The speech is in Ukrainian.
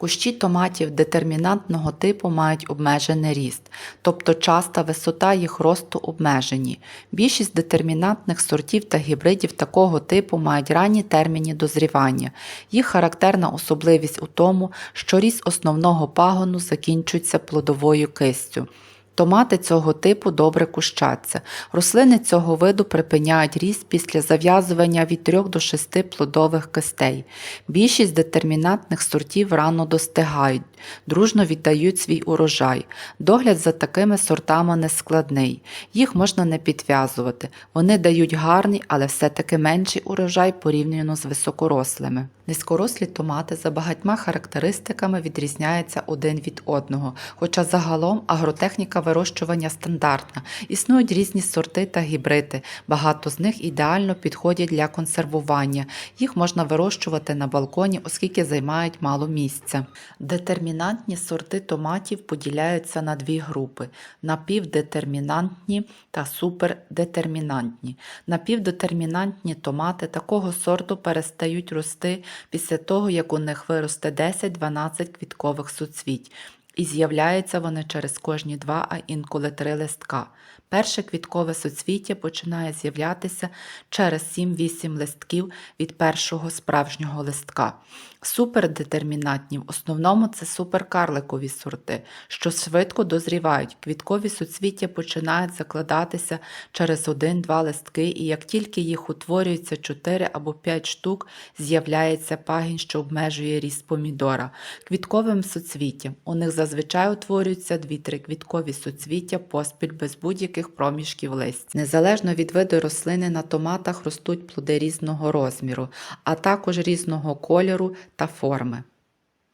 Кущі томатів детермінантного типу мають обмежений ріст, тобто час та висота їх росту обмежені. Більшість детермінантних сортів та гібридів такого типу мають ранні терміни дозрівання. Їх характерна особливість у тому, що ріст основного пагону закінчується плодовою кистю. Томати цього типу добре кущаться. Рослини цього виду припиняють ріст після зав'язування від 3 до 6 плодових кистей. Більшість детермінантних сортів рано достигають, дружно віддають свій урожай. Догляд за такими сортами нескладний. Їх можна не підв'язувати. Вони дають гарний, але все-таки менший урожай порівняно з високорослими. Низькорослі томати за багатьма характеристиками відрізняються один від одного, хоча загалом агротехніка вирощування стандартна. Існують різні сорти та гібриди. Багато з них ідеально підходять для консервування. Їх можна вирощувати на балконі, оскільки займають мало місця. Детермінантні сорти томатів поділяються на дві групи: напівдетермінантні та супердетермінантні. Напівдетермінантні томати такого сорту перестають рости після того, як у них виросте 10-12 квіткових суцвіть. І з'являються вони через кожні два, а інколи три листка. Перше квіткове суцвіття починає з'являтися через 7-8 листків від першого справжнього листка. Супердетермінантні в основному це суперкарликові сорти, що швидко дозрівають. Квіткові суцвіття починають закладатися через 1-2 листки, і як тільки їх утворюється 4 або 5 штук, з'являється пагінь, що обмежує ріст помідора. Квітковим суцвіттям у них зазвичай утворюються 2-3 квіткові суцвіття поспіль без будь-яких проміжків листя. Незалежно від виду рослини на томатах ростуть плоди різного розміру, а також різного кольору та форми.